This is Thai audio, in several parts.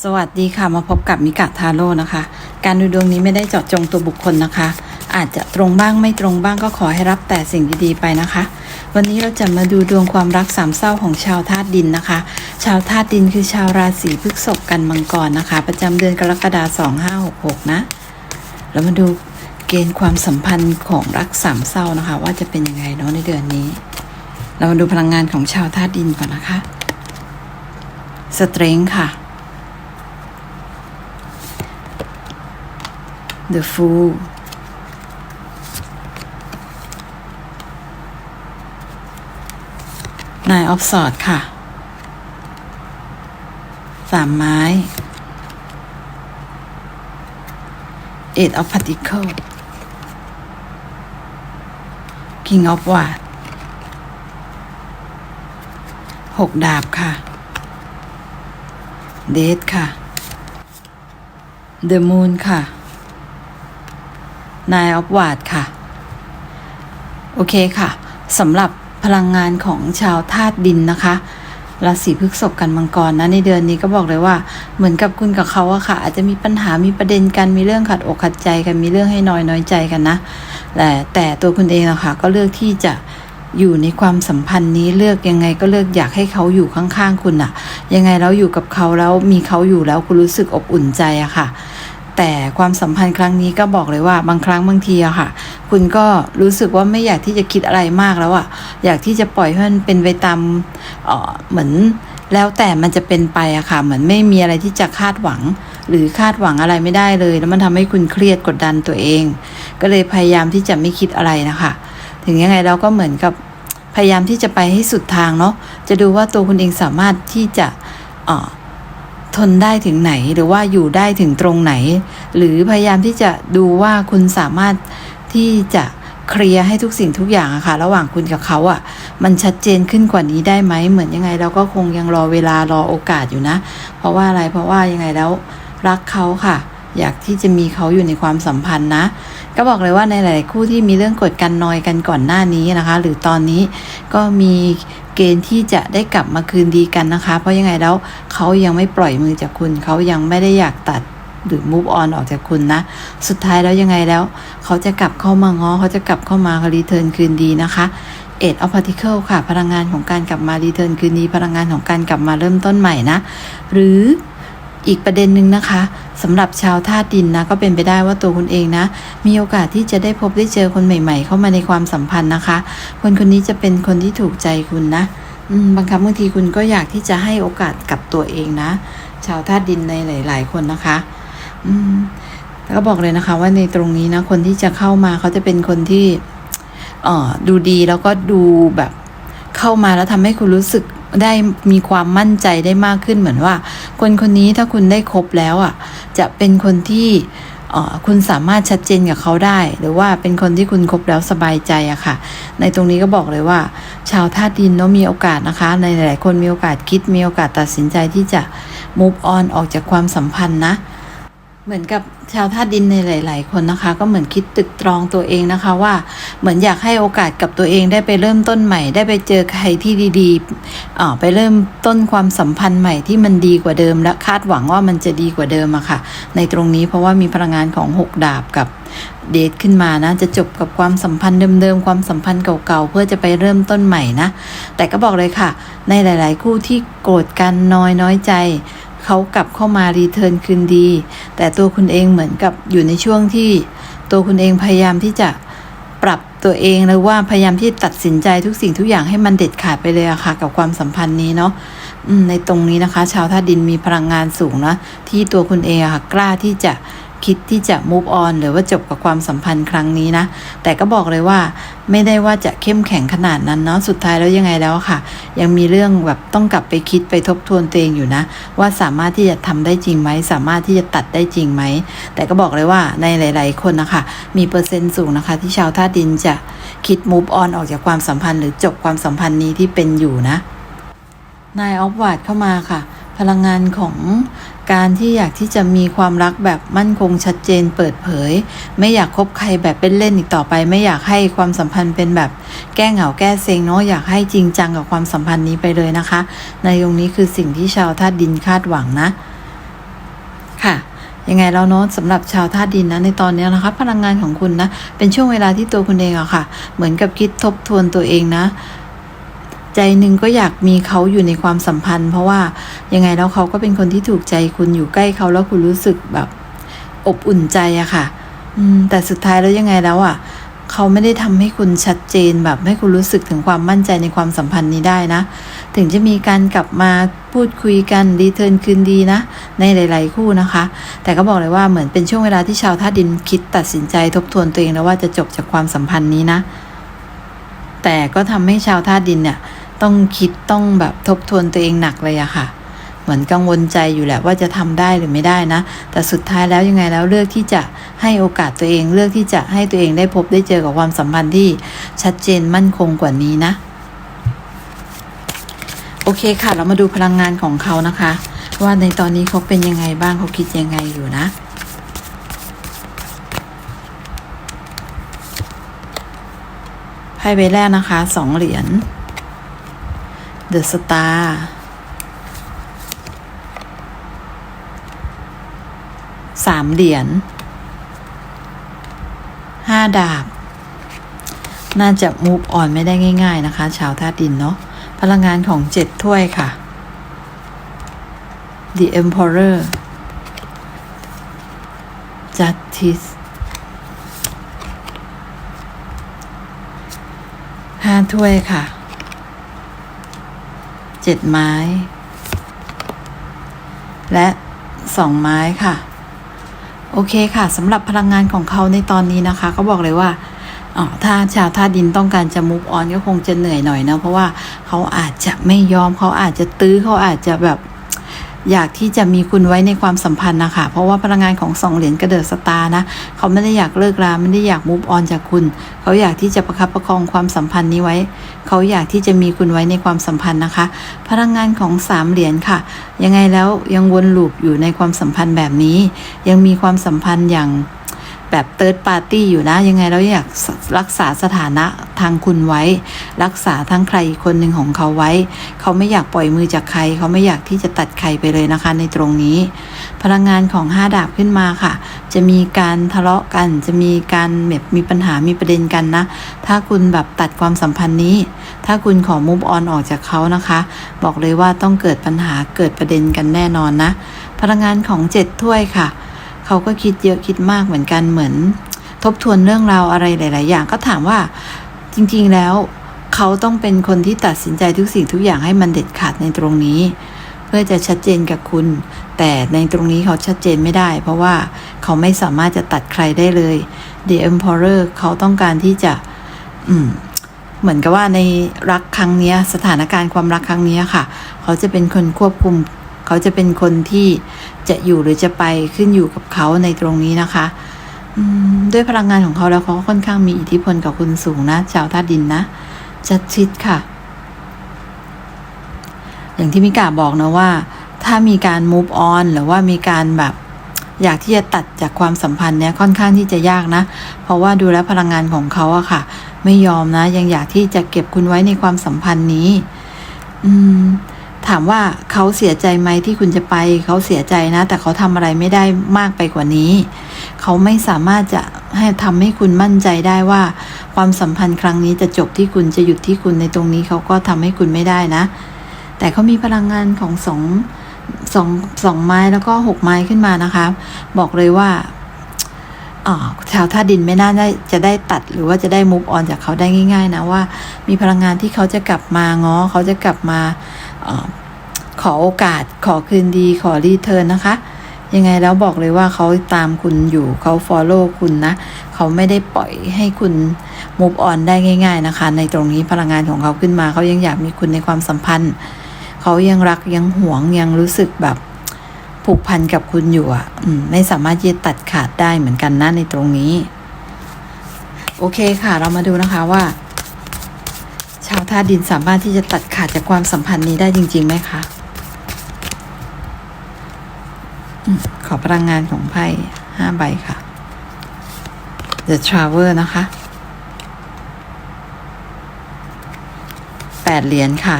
สวัสดีค่ะมาพบกับมิกะทาโร่นะคะ การดูดวงนี้ไม่ได้เจาะจงตัวบุคคลนะคะ อาจจะตรงบ้างไม่ตรงบ้างก็ขอให้รับแต่สิ่งดีๆไปนะคะ วันนี้เราจะมาดูดวงความรักสามเศร้าของชาวธาตุดินนะคะ ชาวธาตุดินคือชาวราศีพฤษภกันมังกรนะคะ ประจำเดือนกรกฎาคม2566 นะ เรามาดูเกณฑ์ความสัมพันธ์ของรักสามเศร้านะคะ ว่าจะเป็นยังไงเนาะในเดือนนี้ เรามาดูพลังงานของชาวธาตุดินก่อนนะคะสเตรงค่ะ The Fool นายออฟสอดค่ะ สามไม้ Eight of Pentacles King of w a d หกดาบค่ะ เดทค่ะ The Moon ค่ะ นายออฟวาดค่ะ โอเคค่ะสำหรับพลังงานของชาวธาตุดินนะคะราศีพฤษภกันมังกรนะในเดือนนี้ก็บอกเลยว่าเหมือนกับคุณกับเขาอะค่ะ อาจจะมีปัญหามีประเด็นกันมีเรื่องขัดอกขัดใจกันมีเรื่องให้น้อยน้อยใจกันนะแต่แต่ตัวคุณเองอะค่ะก็เลือกที่จะอยู่ในความสัมพันธ์นี้เลือกยังไงก็เลือกอยากให้เขาอยู่ข้างๆคุณอะยังไงแล้วอยู่กับเขาแล้วมีเขาอยู่แล้วคุณรู้สึกอบอุ่นใจอะค่ะ แต่ความสัมพันธ์ครั้งนี้ก็บอกเลยว่าบางครั้งบางทีอะค่ะ คุณก็รู้สึกว่าไม่อยากที่จะคิดอะไรมากแล้วอะอยากที่จะปล่อยให้มันเป็นไปตามเออเหมือนแล้วแต่มันจะเป็นไปอะค่ะ เหมือนไม่มีอะไรที่จะคาดหวัง หรือคาดหวังอะไรไม่ได้เลย แล้วมันทำให้คุณเครียดกดดันตัวเอง ก็เลยพยายามที่จะไม่คิดอะไรนะคะ ถึงยังไงเราก็เหมือนกับพยายามที่จะไปให้สุดทางเนาะจะดูว่าตัวคุณเองสามารถที่จะเอ่อ ทนได้ถึงไหนหรือว่าอยู่ได้ถึงตรงไหน หรือพยายามที่จะดูว่าคุณสามารถที่จะเคลียร์ให้ทุกสิ่งทุกอย่างอะค่ะ ระหว่างคุณกับเขาอะมันชัดเจนขึ้นกว่านี้ได้ไหมเหมือนยังไงเราก็คงยังรอเวลารอโอกาสอยู่นะ เพราะว่าอะไรเพราะว่ายังไงแล้วรักเขาค่ะ อยากที่จะมีเขาอยู่ในความสัมพันธ์นะ ก็บอกเลยว่าในหลาย ๆ คู่ที่มีเรื่องกดกันนอยกันก่อนหน้านี้นะคะ หรือตอนนี้ก็มีเกณฑ์ที่จะได้กลับมาคืนดีกันนะคะ เพราะยังไงแล้วเขายังไม่ปล่อยมือจากคุณ เขายังไม่ได้อยากตัดหรือ move on ออกจากคุณนะ สุดท้ายแล้วยังไงแล้ว เขาจะกลับเข้ามาง้อ เขาจะกลับเข้ามารีเทิร์นคืนดีนะคะเอ็ดออฟพาร์ติเคิลค่ะ พลังงานของการกลับมารีเทิร์นคืนดีพลังงานของการกลับมาเริ่มต้นใหม่นะ หรือ อีกประเด็นหนึ่งนะคะสำหรับชาวธาตุดินนะก็เป็นไปได้ว่าตัวคุณเองนะ มีโอกาสที่จะได้พบได้เจอคนใหม่ ๆ เข้ามาในความสัมพันธ์นะคะ คนคนนี้จะเป็นคนที่ถูกใจคุณนะบางครั้งบางทีคุณก็อยากที่จะให้โอกาสกับตัวเองนะ ชาวธาตุดินในหลาย ๆ คนนะคะ อืมแล้วก็บอกเลยนะคะ ว่าในตรงนี้นะ คนที่จะเข้ามาเขาจะเป็นคนที่เอ่อดูดีแล้วก็ดูแบบเข้ามาแล้วทำให้คุณรู้สึกได้มีความมั่นใจได้มากขึ้นเหมือนว่า คนคนนี้ถ้าคุณได้คบแล้วอะ จะเป็นคนที่คุณสามารถชัดเจนกับเขาได้ หรือว่าเป็นคนที่คุณคบแล้วสบายใจอะค่ะ ในตรงนี้ก็บอกเลยว่า ชาวธาตุดินเนาะมีโอกาสนะคะ ในหลายๆคนมีโอกาสคิดมีโอกาสตัดสินใจที่จะ move on ออกจากความสัมพันธ์นะ เหมือนกับชาวธาตุดินในหลาย ๆ คนนะคะ ก็เหมือนคิดตึกตรองตัวเองนะคะว่าเหมือนอยากให้โอกาสกับตัวเองได้ไปเริ่มต้นใหม่ ได้ไปเจอใครที่ดีๆอ่าไปเริ่มต้นความสัมพันธ์ใหม่ที่มันดีกว่าเดิม และคาดหวังว่ามันจะดีกว่าเดิมอะค่ะ ในตรงนี้เพราะว่ามีพลังงานของหกดาบกับเดทขึ้นมานะ จะจบกับความสัมพันธ์เดิมๆ ความสัมพันธ์เก่าๆ เพื่อจะไปเริ่มต้นใหม่นะ แต่ก็บอกเลยค่ะ ในหลาย ๆ คู่ที่โกรธกันน้อยน้อยใจ เขากลับเข้ามารีเทิร์นคืนดี แต่ตัวคุณเองเหมือนกับอยู่ในช่วงที่ ตัวคุณเองพยายามที่จะปรับตัวเองหรือว่าพยายามที่ตัดสินใจทุกสิ่งทุกอย่างให้มันเด็ดขาดไปเลยอะค่ะ กับความสัมพันธ์นี้เนาะในตรงนี้นะคะ ชาวธาตุดินมีพลังงานสูงนะที่ตัวคุณเองอะค่ะกล้าที่จะ คิดที่จะ move on หรือว่าจบกับความสัมพันธ์ครั้งนี้นะ แต่ก็บอกเลยว่าไม่ได้ว่าจะเข้มแข็งขนาดนั้นเนาะสุดท้ายแล้วยังไงแล้วค่ะ ยังมีเรื่องแบบต้องกลับไปคิดไปทบทวนตัวเองอยู่นะ ว่าสามารถที่จะทำได้จริงไหมสามารถที่จะตัดได้จริงไหมแต่ก็บอกเลยว่าในหลาย ๆ คนนะคะ มีเปอร์เซ็นต์สูงนะคะ ที่ชาวธาตุดินจะคิด move on ออกจากความสัมพันธ์ หรือจบความสัมพันธ์นี้ที่เป็นอยู่นะนายออฟวาดเข้ามาค่ะ พลังงานของ การที่อยากที่จะมีความรักแบบมั่นคงชัดเจนเปิดเผย ไม่อยากคบใครแบบเป็นเล่นอีกต่อไป ไม่อยากให้ความสัมพันธ์เป็นแบบแก้เหงาแก้เซ็งเนาะอยากให้จริงจังกับความสัมพันธ์นี้ไปเลยนะคะ ในตรงนี้คือสิ่งที่ชาวธาตุดินคาดหวังนะอยังไงแล้วเนาะสำหรับชาวธาตุดินนะในตอนนี้นะคะ พลังงานของคุณนะ เป็นช่วงเวลาที่ตัวคุณเองอะค่ะ เหมือนกับคิดทบทวนตัวเองนะ ใจหนึ่งก็อยากมีเขาอยู่ในความสัมพันธ์ เพราะว่ายังไงแล้วเขาก็เป็นคนที่ถูกใจคุณอยู่ใกล้เขาแล้วคุณรู้สึกแบบ อบอุ่นใจอะค่ะ อืม แต่สุดท้ายแล้วยังไงแล้วอะเขาไม่ได้ทำให้คุณชัดเจนแบบให้คุณรู้สึกถึงความมั่นใจในความสัมพันธ์นี้ได้นะ ถึงจะมีการกลับมาพูดคุยกันรีเทิร์นคืนดีนะ ในหลาย ๆ คู่นะคะ แต่ก็บอกเลยว่าเหมือนเป็นช่วงเวลาที่ชาวธาตุดินคิดตัดสินใจทบทวนตัวเองแล้วว่าจะจบจากความสัมพันธ์นี้นะ แต่ก็ทำให้ชาวธาตุดินเนี่ย ต้องคิดต้องแบบทบทวนตัวเองหนักเลยอะค่ะ เหมือนกังวลใจอยู่แหละว่าจะทำได้หรือไม่ได้นะ แต่สุดท้ายแล้วยังไงแล้วเลือกที่จะให้โอกาสตัวเอง เลือกที่จะให้ตัวเองได้พบได้เจอกับความสัมพันธ์ที่ชัดเจนมั่นคงกว่านี้นะ โอเคค่ะ เรามาดูพลังงานของเขานะคะ ว่าในตอนนี้เขาเป็นยังไงบ้างเขาคิดยังไงอยู่นะไพ่ใบแรกนะคะสองเหรียญ The Star สามเหรียญห้าดาบ น่าจะมูฟออนไม่ได้ง่าย ๆ นะคะ ชาวธาตุดินเนาะพลังงานของเจ็ดถ้วยค่ะ The Emperor Justice ห้าถ้วยค่ะ เจ็ดไม้ และสองไม้ค่ะ โอเคค่ะสำหรับพลังงานของเขาในตอนนี้นะคะ ก็บอกเลยว่าอ๋อถ้าชาวท่าดินต้องการจะมุฟออนก็คงจะเหนื่อยหน่อยนะเพราะว่าเขาอาจจะไม่ยอมเขาอาจจะตื้อเขาอาจจะแบบ อยากที่จะมีคุณไว้ในความสัมพันธ์นะคะเพราะว่าพลังงานของสองเหรียญกระเดิดสตาร์นะเขาไม่ได้อยากเลิกราไม่ได้อยากมูฟออนจากคุณ เขาอยากที่จะประคับประคองความสัมพันธ์นี้ไว้ เขาอยากที่จะมีคุณไว้ในความสัมพันธ์นะคะ พลังงานของสามเหรียญค่ะ ยังไงแล้วยังวนลูปอยู่ในความสัมพันธ์แบบนี้ ยังมีความสัมพันธ์อย่าง แบบเติร์ดปาร์ตี้อยู่นะ ยังไงแล้วอยากรักษาสถานะทางคุณไว้ รักษาทั้งใครคนหนึ่งของเขาไว้ เขาไม่อยากปล่อยมือจากใคร เขาไม่อยากที่จะตัดใครไปเลยนะคะ ในตรงนี้ พลังงานของห้าดาบขึ้นมาค่ะ จะมีการทะเลาะกัน จะมีการแบบมีปัญหามีประเด็นกันนะ ถ้าคุณแบบตัดความสัมพันธ์นี้ ถ้าคุณขอมุฟออนออกจากเขานะคะ บอกเลยว่าต้องเกิดปัญหาเกิดประเด็นกันแน่นอนนะ พลังงานของเจ็ดถ้วยค่ะ เขาก็คิดเยอะคิดมากเหมือนกันเหมือน ทบทวนเรื่องราวอะไรหลาย ๆ อย่างก็ถามว่าจริง ๆ แล้ว เขาต้องเป็นคนที่ตัดสินใจทุกสิ่งทุกอย่างให้มันเด็ดขาดในตรงนี้ เพื่อจะชัดเจนกับคุณ แต่ในตรงนี้เขาชัดเจนไม่ได้ เพราะว่าเขาไม่สามารถจะตัดใครได้เลย The Emperor เขาต้องการที่จะ อืมเหมือนกับว่าในรักครั้งนี้สถานการณ์ความรักครั้งนี้ค่ะ เขาจะเป็นคนควบคุม เขาจะเป็นคนที่จะอยู่หรือจะไปขึ้นอยู่กับเขาในตรงนี้นะคะด้วยพลังงานของเขาแล้วเขาค่อนข้างมีอิทธิพลกับคุณสูงนะ ชาวธาตุดินนะจัดชิดค่ะ อย่างที่มิกาบอกนะว่า ถ้ามีการ move on หรือว่ามีการแบบอยากที่จะตัดจากความสัมพันธ์เนี้ยค่อนข้างที่จะยากนะ เพราะว่าดูแลพลังงานของเขาอะค่ะ ไม่ยอมนะ ยังอยากที่จะเก็บคุณไว้ในความสัมพันธ์นี้ อืม ถามว่าเขาเสียใจไหมที่คุณจะไป เขาเสียใจนะ แต่เขาทำอะไรไม่ได้มากไปกว่านี้ เขาไม่สามารถจะให้ทำให้คุณมั่นใจได้ว่า ความสัมพันธ์ครั้งนี้จะจบที่คุณจะหยุดที่คุณในตรงนี้เขาก็ทำให้คุณไม่ได้นะ แต่เขามีพลังงานของสองสองสองไม้แล้วก็หกไม้ขึ้นมานะคะ บอกเลยว่าชาวท่าดินไม่น่าได้จะได้ตัดหรือว่าจะได้มุฟออนจากเขาได้ง่าย ๆ นะว่า มีพลังงานที่เขาจะกลับมาง้อเขาจะกลับมา ขอโอกาสขอคืนดีขอรีเทิร์นนะคะ ยังไงแล้วบอกเลยว่าเขาตามคุณอยู่เขาฟอลโล่คุณนะ เขาไม่ได้ปล่อยให้คุณมูฟออนได้ง่าย ๆนะคะ ในตรงนี้พลังงานของเขาขึ้นมา เขายังอยากมีคุณในความสัมพันธ์ เขายังรักยังหวงยังรู้สึกแบบผูกพันกับคุณอยู่อะไม่สามารถจะตัดขาดได้เหมือนกันนะในตรงนี้ โอเคค่ะ เรามาดูนะคะว่าาวธาดินสามารถที่จะตัดขาดจากความสัมพันธ์นี้ได้จริงๆไหมคะขอพลังงานของไพ่ห้าใบค่ะ The Traveler นะคะแปดเหรียญค่ะ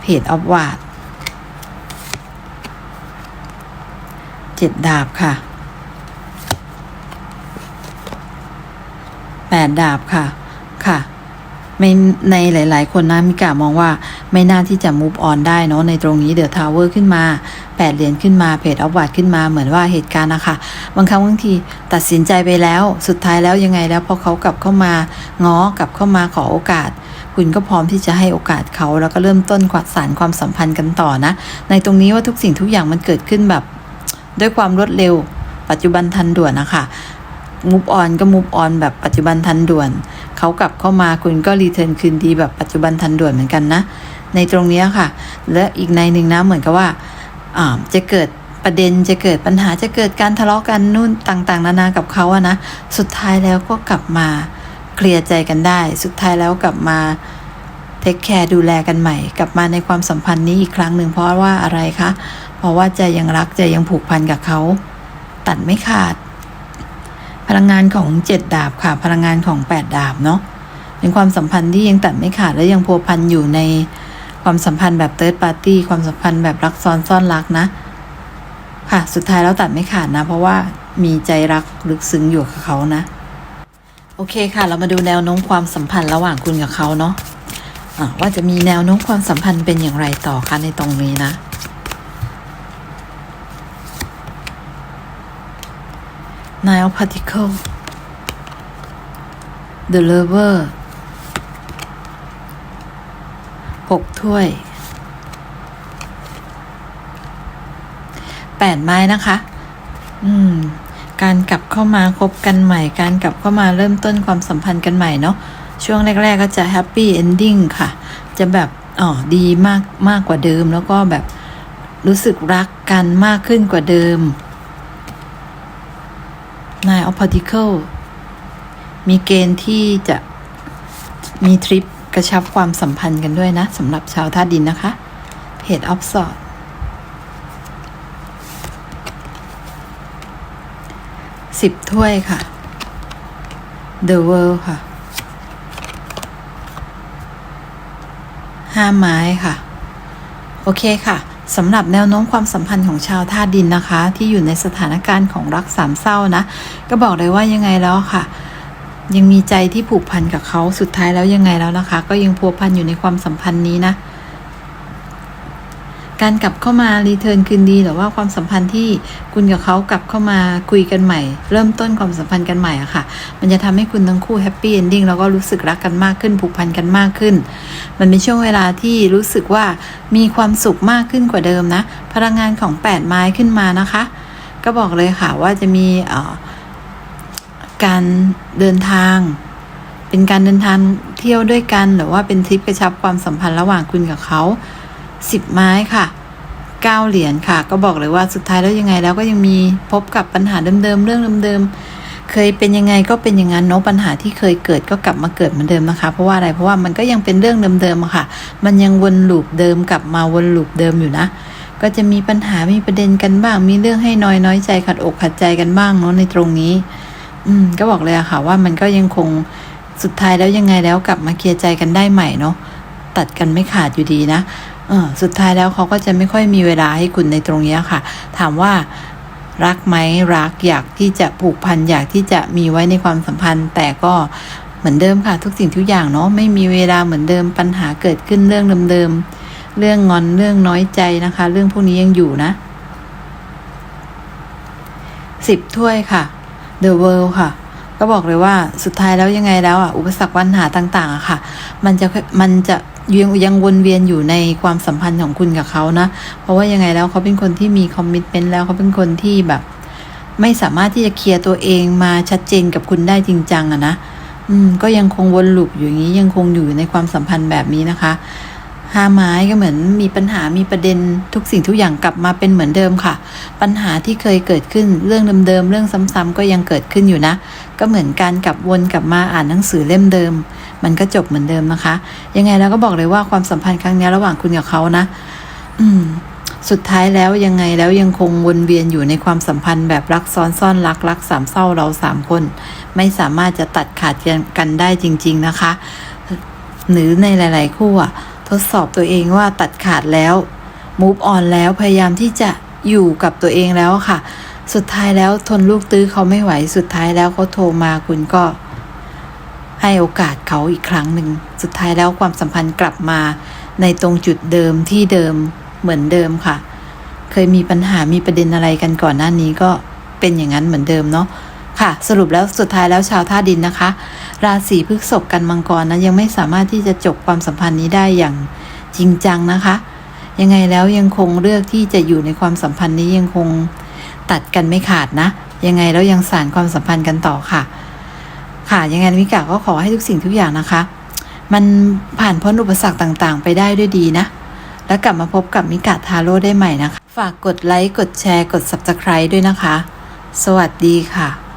เพจออฟวาดเจ็ดดาบค่ะแปดดาบค่ะ ค่ะ ไม่ในหลาย ๆ คนนะมิกามองว่าไม่น่าที่จะ move on ได้เนาะในตรงนี้เดอะทาวเวอร์ขึ้นมาแปดเหรียญขึ้นมาเพจออฟวัดขึ้นมาเหมือนว่าเหตุการณ์นะคะบางครั้งบางทีตัดสินใจไปแล้วสุดท้ายแล้วยังไงแล้วพอเขากลับเข้ามาง้อกลับเข้ามาขอโอกาสคุณก็พร้อมที่จะให้โอกาสเขาแล้วก็เริ่มต้นขวัดสารความสัมพันธ์กันต่อนะ ในตรงนี้ว่าทุกสิ่งทุกอย่างมันเกิดขึ้นแบบ ด้วยความรวดเร็ว ปัจจุบันทันด่วนนะคะมูฟออนก็มูฟออนแบบปัจจุบันทันด่วน เขากลับเข้ามาคุณก็รีเทิร์นคืนดีแบบปัจจุบันทันด่วนเหมือนกันนะ ในตรงนี้ค่ะ และอีกในหนึ่งนะเหมือนกับว่าจะเกิดประเด็นจะเกิดปัญหาจะเกิดการทะเลาะกันนู่นต่างๆ นานากับเขาอะนะสุดท้ายแล้วก็กลับมาเคลียร์ใจกันได้ สุดท้ายแล้วกลับมาเทคแคร์ดูแลกันใหม่ กลับมาในความสัมพันธ์นี้อีกครั้งหนึ่งเพราะว่าอะไรคะ เพราะว่าใจยังรักใจยังผูกพันกับเขา ตัดไม่ขาด พลังงานของเจ็ดดาบค่ะ พลังงานของแปดดาบเนาะเป็นความสัมพันธ์ที่ยังตัดไม่ขาดและยังพัวพันอยู่ในความสัมพันธ์แบบเติร์ดปาร์ตี้ความสัมพันธ์แบบรักซ้อนซ่อนรักนะ ค่ะ สุดท้ายแล้วตัดไม่ขาดนะ เพราะว่ามีใจรักลึกซึ้งอยู่กับเขานะ โอเคค่ะ เรามาดูแนวโน้มความสัมพันธ์ระหว่างคุณกับเขาเนาะะว่าจะมีแนวโน้มความสัมพันธ์เป็นอย่างไรต่อคะในตรงนี้นะ Nine Pentacles The Lover หกถ้วยแปดไม้นะคะ อืม การกลับเข้ามาคบกันใหม่ การกลับเข้ามาเริ่มต้นความสัมพันธ์กันใหม่เนาะ ช่วงแรก ๆ ก็จะแฮปปี้เอนดิ้งค่ะ จะแบบอ๋อดีมากมากกว่าเดิม แล้วก็แบบรู้สึกรักกันมากขึ้นกว่าเดิม Nine of Pentacles มีเกณฑ์ที่จะมีทริปกระชับความสัมพันธ์กันด้วยนะสำหรับชาวธาตุดินนะคะ Page of Swords สิบถ้วยค่ะ The World ค่ะห้าไม้ค่ะ โอเคค่ะ สำหรับแนวโน้มความสัมพันธ์ของชาวธาตุดินนะคะ ที่อยู่ในสถานการณ์ของรักสามเศร้านะ ก็บอกเลยว่ายังไงแล้วค่ะ ยังมีใจที่ผูกพันกับเขาสุดท้ายแล้วยังไงแล้วนะคะ ก็ยังพัวพันอยู่ในความสัมพันธ์นี้นะ การกลับเข้ามารีเทิร์นคืนดีหรือว่าความสัมพันธ์ที่คุณกับเขากลับเข้ามาคุยกันใหม่ เริ่มต้นความสัมพันธ์กันใหม่อะค่ะ มันจะทำให้คุณทั้งคู่แฮปปี้เอนดิ้งแล้วก็รู้สึกรักกันมากขึ้นผูกพันกันมากขึ้น มันเป็นช่วงเวลาที่รู้สึกว่ามีความสุขมากขึ้นกว่าเดิมนะ พลังงานของแปดไม้ขึ้นมานะคะ ก็บอกเลยค่ะว่าจะมีการเดินทางเป็นการเดินทางเที่ยวด้วยกัน หรือว่าเป็นทริปกระชับความสัมพันธ์ระหว่างคุณกับเขา สิบไม้ค่ะเก้าเหรียญค่ะ ก็บอกเลยว่าสุดท้ายแล้วยังไงแล้วก็ยังมีพบกับปัญหาเดิมๆเรื่องเดิมๆเคยเป็นยังไงก็เป็นอย่างนั้นเนาะปัญหาที่เคยเกิดก็กลับมาเกิดเหมือนเดิมนะคะ เพราะว่าอะไรเพราะว่ามันก็ยังเป็นเรื่องเดิมๆอะค่ะ มันยังวนลูปเดิมกลับมาวนลูปเดิมอยู่นะก็จะมีปัญหา มีประเด็นกันบ้าง มีเรื่องให้น้อยน้อยใจขัดอกขัดใจกันบ้างเนาะในตรงนี้ อืม ก็บอกเลยอะค่ะว่ามันก็ยังคงสุดท้ายแล้วยังไงแล้วกลับมาเคลียร์ใจกันได้ใหม่เนาะ ตัดกันไม่ขาดอยู่ดีนะ สุดท้ายแล้วเขาก็จะไม่ค่อยมีเวลาให้คุณในตรงนี้ค่ะ ถามว่ารักไหมรักอยากที่จะผูกพันอยากที่จะมีไว้ในความสัมพันธ์ แต่ก็เหมือนเดิมค่ะ ทุกสิ่งทุกอย่างเนาะไม่มีเวลาเหมือนเดิมปัญหาเกิดขึ้นเรื่องเดิมๆเรื่องงอนเรื่องน้อยใจนะคะ เรื่องพวกนี้ยังอยู่นะสิบถ้วยค่ะ The World ค่ะ ก็บอกเลยว่าสุดท้ายแล้วยังไงแล้วอะอุปสรรคปัญหาต่าง ๆอะค่ะ มันจะมันจะ ยังยังวนเวียนอยู่ในความสัมพันธ์ของคุณกับเขานะ เพราะว่ายังไงแล้วเขาเป็นคนที่มีคอมมิชเมนต์แล้วเขาเป็นคนที่แบบ ไม่สามารถที่จะเคลียร์ตัวเองมาชัดเจนกับคุณได้จริงจังอะนะอืมก็ยังคงวนลูปอยู่อย่างนี้ยังคงอยู่ในความสัมพันธ์แบบนี้นะคะ ห้าไม้ก็เหมือนมีปัญหามีประเด็นทุกสิ่งทุกอย่างกลับมาเป็นเหมือนเดิมค่ะ ปัญหาที่เคยเกิดขึ้นเรื่องเดิมๆเรื่องซ้ำๆก็ยังเกิดขึ้นอยู่นะ ก็เหมือนการกลับวนกลับมาอ่านหนังสือเล่มเดิม มันก็จบเหมือนเดิมนะคะ ยังไงแล้วก็บอกเลยว่าความสัมพันธ์ครั้งนี้ระหว่างคุณกับเขานะ อืมสุดท้ายแล้วยังไงแล้วยังคงวนเวียนอยู่ในความสัมพันธ์แบบรักซ้อนซ่อนรักรักสามเศร้าเราสามคน ไม่สามารถจะตัดขาดกันได้จริง ๆนะคะ หรือในหลาย ๆ คู่อะ ทดสอบตัวเองว่าตัดขาดแล้ว move on แล้วพยายามที่จะอยู่กับตัวเองแล้วค่ะ สุดท้ายแล้วทนลูกตื้อเขาไม่ไหวสุดท้ายแล้วเขาโทรมาคุณก็ ให้โอกาสเขาอีกครั้งหนึ่ง สุดท้ายแล้วความสัมพันธ์กลับมาในตรงจุดเดิมที่เดิมเหมือนเดิมค่ะ เคยมีปัญหามีประเด็นอะไรกันก่อนหน้านี้ก็เป็นอย่างนั้นเหมือนเดิมเนาะ ค่ะ สรุปแล้วสุดท้ายแล้วชาวท่าดินนะคะ ราศีพฤษภกันมังกรนะยังไม่สามารถที่จะจบความสัมพันธ์นี้ได้อย่างจริงจังนะคะ ยังไงแล้วยังคงเลือกที่จะอยู่ในความสัมพันธ์นี้ยังคงตัดกันไม่ขาดนะ ยังไงแล้วยังสานความสัมพันธ์กันต่อค่ะ ค่ะยังไงมิกาก็ขอให้ทุกสิ่งทุกอย่างนะคะ มันผ่านพ้นอุปสรรคต่างๆ ไปได้ด้วยดีนะ แล้วกลับมาพบกับมิกาทาโร่ได้ใหม่นะคะ ฝากกดไลค์กดแชร์กด subscribe ด้วยนะคะ สวัสดีค่ะ